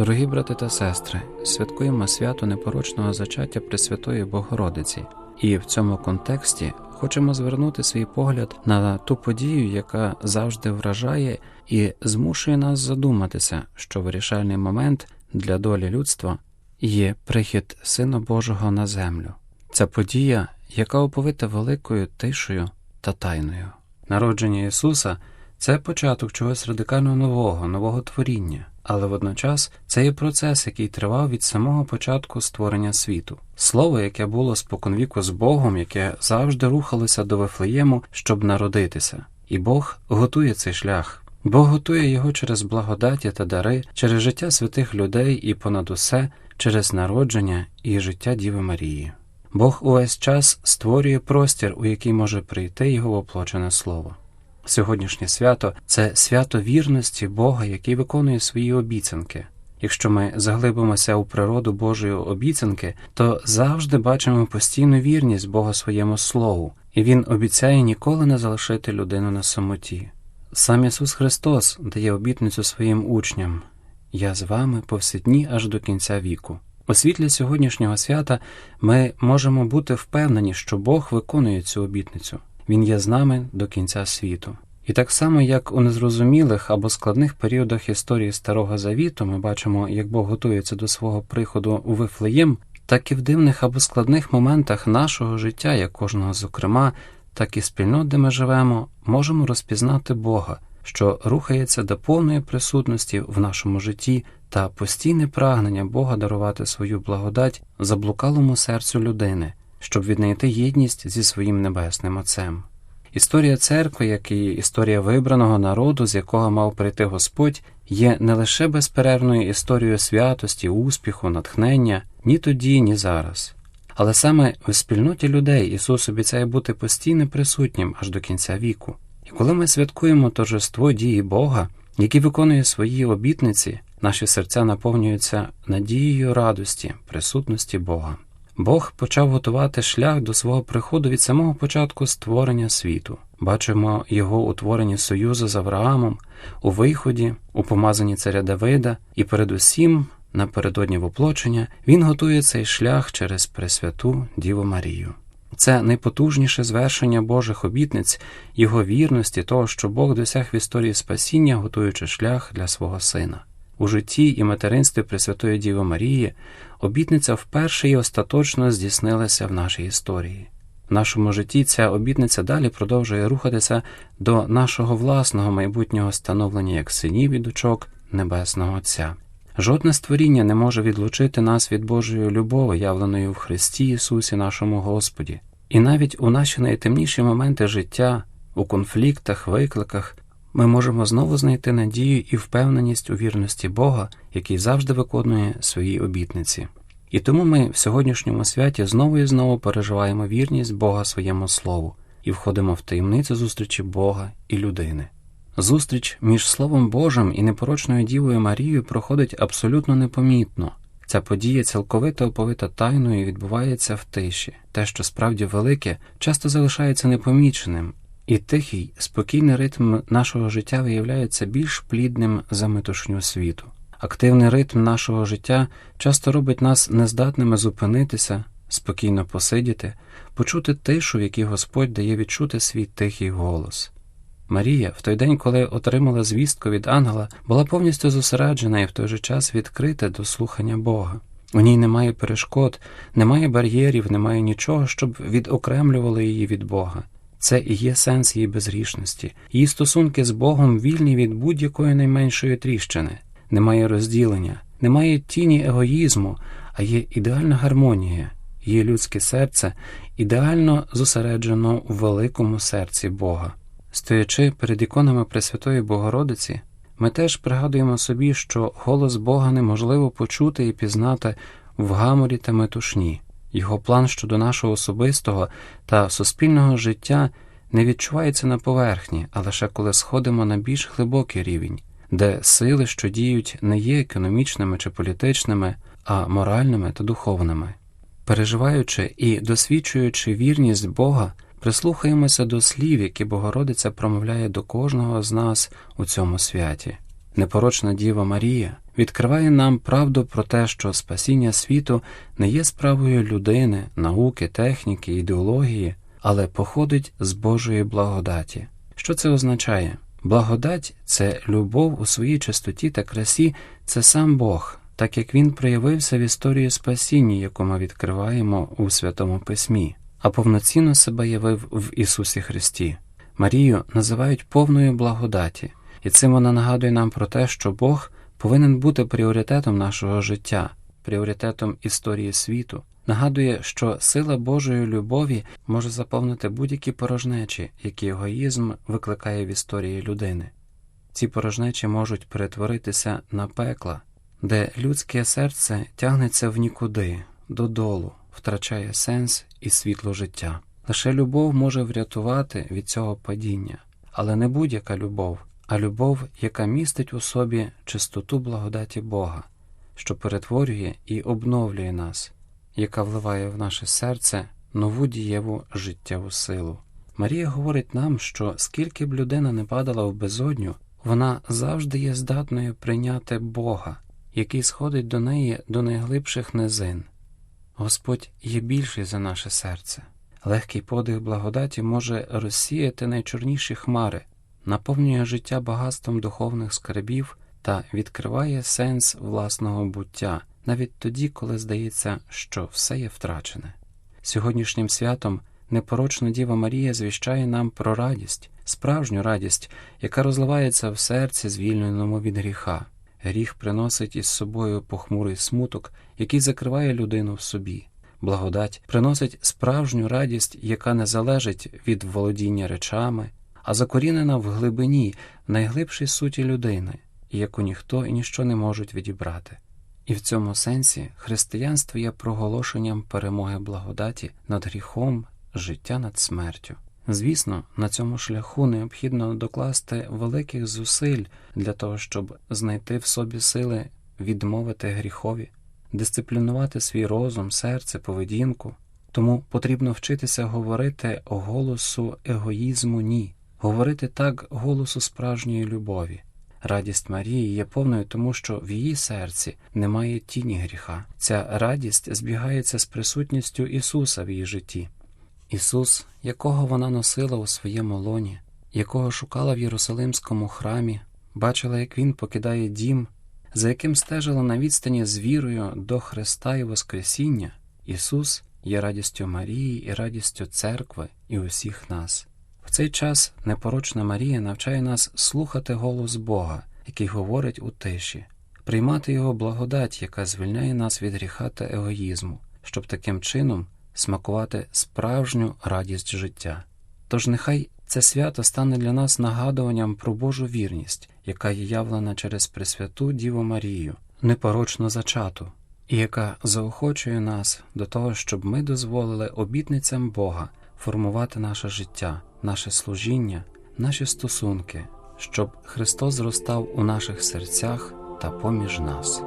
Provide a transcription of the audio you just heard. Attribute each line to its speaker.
Speaker 1: Дорогі брати та сестри, святкуємо свято непорочного зачаття Пресвятої Богородиці, і в цьому контексті хочемо звернути свій погляд на ту подію, яка завжди вражає і змушує нас задуматися, що вирішальний момент для долі людства є прихід Сина Божого на землю. Ця подія, яка оповита великою тишею та тайною. Народження Ісуса це початок чогось радикально нового, нового творіння, але водночас це є процес, який тривав від самого початку створення світу. Слово, яке було споконвіку з Богом, яке завжди рухалося до Вифлеєму, щоб народитися. І Бог готує цей шлях. Бог готує його через благодаті та дари, через життя святих людей і понад усе через народження і життя Діви Марії. Бог увесь час створює простір, у який може прийти його воплочене слово. Сьогоднішнє свято це свято вірності Бога, який виконує свої обіцянки. Якщо ми заглибимося у природу Божої обіцянки, то завжди бачимо постійну вірність Бога своєму слову, і Він обіцяє ніколи не залишити людину на самоті. Сам Ісус Христос дає обітницю своїм учням Я з вами повсідні аж до кінця віку. У світлі сьогоднішнього свята ми можемо бути впевнені, що Бог виконує цю обітницю. Він є з нами до кінця світу. І так само, як у незрозумілих або складних періодах історії Старого Завіту ми бачимо, як Бог готується до свого приходу у Вифлеєм, так і в дивних або складних моментах нашого життя, як кожного зокрема, так і спільнот, де ми живемо, можемо розпізнати Бога, що рухається до повної присутності в нашому житті та постійне прагнення Бога дарувати свою благодать заблукалому серцю людини, щоб віднайти єдність зі своїм небесним Отцем. Історія церкви, як і історія вибраного народу, з якого мав прийти Господь, є не лише безперервною історією святості, успіху, натхнення ні тоді, ні зараз. Але саме в спільноті людей Ісус обіцяє бути постійно присутнім аж до кінця віку. І коли ми святкуємо торжество дії Бога, який виконує свої обітниці, наші серця наповнюються надією радості, присутності Бога. Бог почав готувати шлях до свого приходу від самого початку створення світу. Бачимо його утворені союзу з Авраамом, у виході, у помазанні царя Давида, і передусім, напередодні воплочення, він готує цей шлях через Пресвяту Діву Марію. Це найпотужніше звершення Божих обітниць, його вірності, того, що Бог досяг в історії спасіння, готуючи шлях для свого сина. У житті і материнстві Пресвятої Діви Марії обітниця вперше і остаточно здійснилася в нашій історії. В нашому житті ця обітниця далі продовжує рухатися до нашого власного майбутнього становлення як синів і дочок Небесного Отця. Жодне створіння не може відлучити нас від Божої любові, явленої в Христі Ісусі, нашому Господі. І навіть у наші найтемніші моменти життя, у конфліктах, викликах, ми можемо знову знайти надію і впевненість у вірності Бога, який завжди виконує свої обітниці. І тому ми в сьогоднішньому святі знову і знову переживаємо вірність Бога своєму Слову і входимо в таємницю зустрічі Бога і людини. Зустріч між Словом Божим і непорочною Дівою Марією проходить абсолютно непомітно. Ця подія цілковито оповита тайною відбувається в тиші. Те, що справді велике, часто залишається непоміченим, і тихий, спокійний ритм нашого життя виявляється більш плідним за метушню світу. Активний ритм нашого життя часто робить нас нездатними зупинитися, спокійно посидіти, почути тишу, в якій Господь дає відчути свій тихий голос. Марія, в той день, коли отримала звістку від ангела, була повністю зосереджена і в той же час відкрита до слухання Бога. У ній немає перешкод, немає бар'єрів, немає нічого, щоб відокремлювало її від Бога. Це і є сенс її безгрішності. Її стосунки з Богом вільні від будь-якої найменшої тріщини, немає розділення, немає тіні егоїзму, а є ідеальна гармонія, її людське серце ідеально зосереджено у великому серці Бога. Стоячи перед іконами Пресвятої Богородиці, ми теж пригадуємо собі, що голос Бога неможливо почути і пізнати в гаморі та метушні. Його план щодо нашого особистого та суспільного життя не відчувається на поверхні, а лише коли сходимо на більш глибокий рівень, де сили, що діють, не є економічними чи політичними, а моральними та духовними. Переживаючи і досвідчуючи вірність Бога, прислухаємося до слів, які Богородиця промовляє до кожного з нас у цьому святі. Непорочна Діва Марія відкриває нам правду про те, що спасіння світу не є справою людини, науки, техніки, ідеології, але походить з Божої благодаті. Що це означає? Благодать це любов у своїй чистоті та красі, це сам Бог, так як він проявився в історії спасіння, яку ми відкриваємо у Святому Письмі, а повноцінно себе явив в Ісусі Христі. Марію називають повною благодаті, і цим вона нагадує нам про те, що Бог повинен бути пріоритетом нашого життя, пріоритетом історії світу. Нагадує, що сила Божої любові може заповнити будь-які порожнечі, які егоїзм викликає в історії людини. Ці порожнечі можуть перетворитися на пекла, де людське серце тягнеться в нікуди, додолу, втрачає сенс і світло життя. Лише любов може врятувати від цього падіння, але не будь-яка любов, а любов, яка містить у собі чистоту благодаті Бога, що перетворює і обновлює нас, яка вливає в наше серце нову дієву життєву силу. Марія говорить нам, що скільки б людина не падала в безодню, вона завжди є здатною прийняти Бога, який сходить до неї до найглибших низин. Господь є більший за наше серце. Легкий подих благодаті може розсіяти найчорніші хмари, наповнює життя багатством духовних скарбів та відкриває сенс власного буття, навіть тоді, коли здається, що все є втрачене. Сьогоднішнім святом непорочна Діва Марія звіщає нам про радість, справжню радість, яка розливається в серці, звільненому від гріха. Гріх приносить із собою похмурий смуток, який закриває людину в собі. Благодать приносить справжню радість, яка не залежить від володіння речами, а закорінена в глибині, в найглибшій суті людини, яку ніхто і ніщо не можуть відібрати. І в цьому сенсі християнство є проголошенням перемоги благодаті над гріхом, життя над смертю. Звісно, на цьому шляху необхідно докласти великих зусиль для того, щоб знайти в собі сили відмовити гріхові, дисциплінувати свій розум, серце, поведінку. Тому потрібно вчитися говорити голосу егоїзму ні, говорити так голосу справжньої любові. Радість Марії є повною, тому що в її серці немає тіні гріха. Ця радість збігається з присутністю Ісуса в її житті. Ісус, якого вона носила у своєму лоні, якого шукала в Єрусалимському храмі, бачила, як Він покидає дім, за яким стежила на відстані з вірою до Христа і Воскресіння, Ісус є радістю Марії і радістю церкви і усіх нас. В цей час непорочна Марія навчає нас слухати голос Бога, який говорить у тиші, приймати Його благодать, яка звільняє нас від гріха та егоїзму, щоб таким чином смакувати справжню радість життя. Тож нехай це свято стане для нас нагадуванням про Божу вірність, яка є явлена через Пресвяту Діву Марію, непорочно зачату, і яка заохочує нас до того, щоб ми дозволили обітницям Бога формувати наше життя, наше служіння, наші стосунки, щоб Христос зростав у наших серцях та поміж нас.